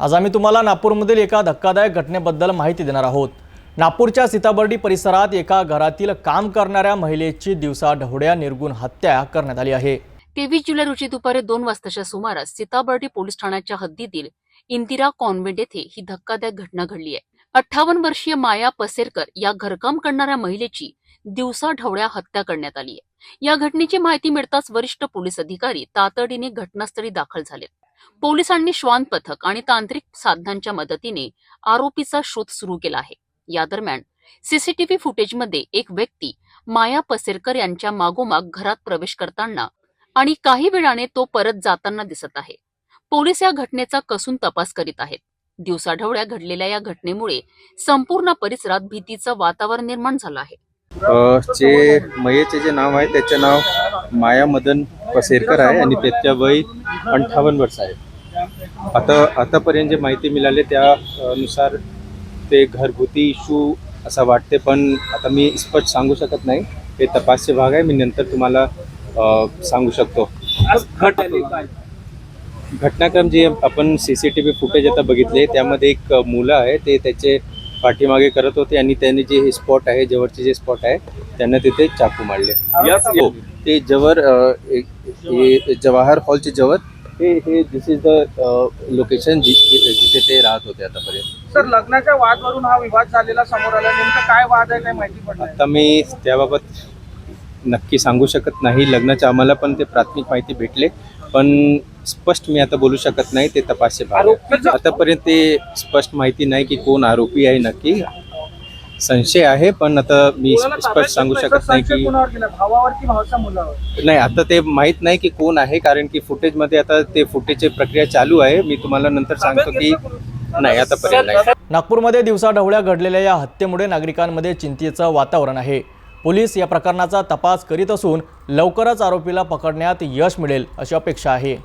आज आम्ही तुम्हाला नागपूरमधील एका धक्कादायक घटनेबद्दल माहिती देणार आहोत. नागपूरच्या सीताबर्डी परिसरात एका घरातील काम करणाऱ्या महिलेची दिवसा ढवड्या निर्गुण हत्या करण्यात आली आहे. तेवीस जुलै रोजी दुपारी दोन वाजताच्या सुमारास सीताबर्डी पोलीस ठाण्याच्या हद्दीतील इंदिरा कॉन्व्हेंट येथे ही धक्कादायक घटना घडली आहे. अठ्ठावन्न वर्षीय माया पसेरकर या घरकाम करणाऱ्या महिलेची दिवसा ढवळ्या हत्या करण्यात आली आहे. या घटनेची माहिती मिळताच वरिष्ठ पोलीस अधिकारी तातडीने घटनास्थळी दाखल झालेत पोलिसांनी श्वान पथक आणि तांत्रिक साधनांच्या मदतीने आरोपीचा शोध सुरू केला आहे. या दरम्यान सीसीटीव्ही फुटेजमध्ये एक व्यक्ती माया पसेरकर यांच्या मागोमाग घरात प्रवेश करताना आणि काही वेळाने तो परत जाताना दिसत आहे. पोलीस या घटनेचा कसून तपास करीत आहेत. दिवसाढवळ्या घडलेल्या या घटनेमुळे संपूर्ण परिसरात भीतीचं वातावरण निर्माण झालं आहे. अ, जे मयेचे जे नाव आहे त्याचे नाव माया मदन पसेरकर आहे आणि त्याच्या वय अंठावन्न वर्ष आहे. आता आतापर्यंत जे माहिती मिळाली त्यानुसार ते घरगुती इशू असा वाटते पण आता मी स्पष्ट सांगू शकत नाही. हे तपासचे भाग आहे. मी नंतर तुम्हाला सांगू शकतो. घटनाक्रम जे आपण C C T V footage आता बघितले त्यामध्ये एक मुलं आहे ते त्याचे पाठीमागे करत होते आणि त्यांनी जे हे स्पॉट आहे जवळचे जे स्पॉट आहे त्यांना तिथे चाकू मारले. हो ते जवळ जवाहर हॉलचे जवळ हे हे दिस इज द लोकेशन जिथे ते राहत होते आतापर्यंत. सर लग्नाच्या वादवरून हा विवाद झालेला समोर आला. नेमकं काय वाद आहे काय माहिती पडलं आता मी त्याबाबत नक्की सांगू शकत नाही. लग्नाच्या आम्हाला पण ते प्राथमिक माहिती भेटले. पण स्पष्ट मी आता बोलू शकत नाही ते तपासचे आतापर्यंत ते स्पष्ट माहिती नाही की कोण आरोपी आहे नक्की संशय आहे पण आता मी स्पष्ट सांगू? शकत नाही की नाही आता ते माहीत नाही की कोण आहे कारण की फुटेजमध्ये आता ते फुटेजची प्रक्रिया चालू आहे. मी तुम्हाला नंतर सांगतो की नाही आतापर्यंत नाही. नागपूरमध्ये दिवसा ढवळ्या घडलेल्या या हत्येमुळे नागरिकांमध्ये चिंतेचं वातावरण आहे. पोलीस या प्रकरणाचा तपास करीत असून लवकरच आरोपीला पकडण्यात यश मिळेल अशी अपेक्षा आहे.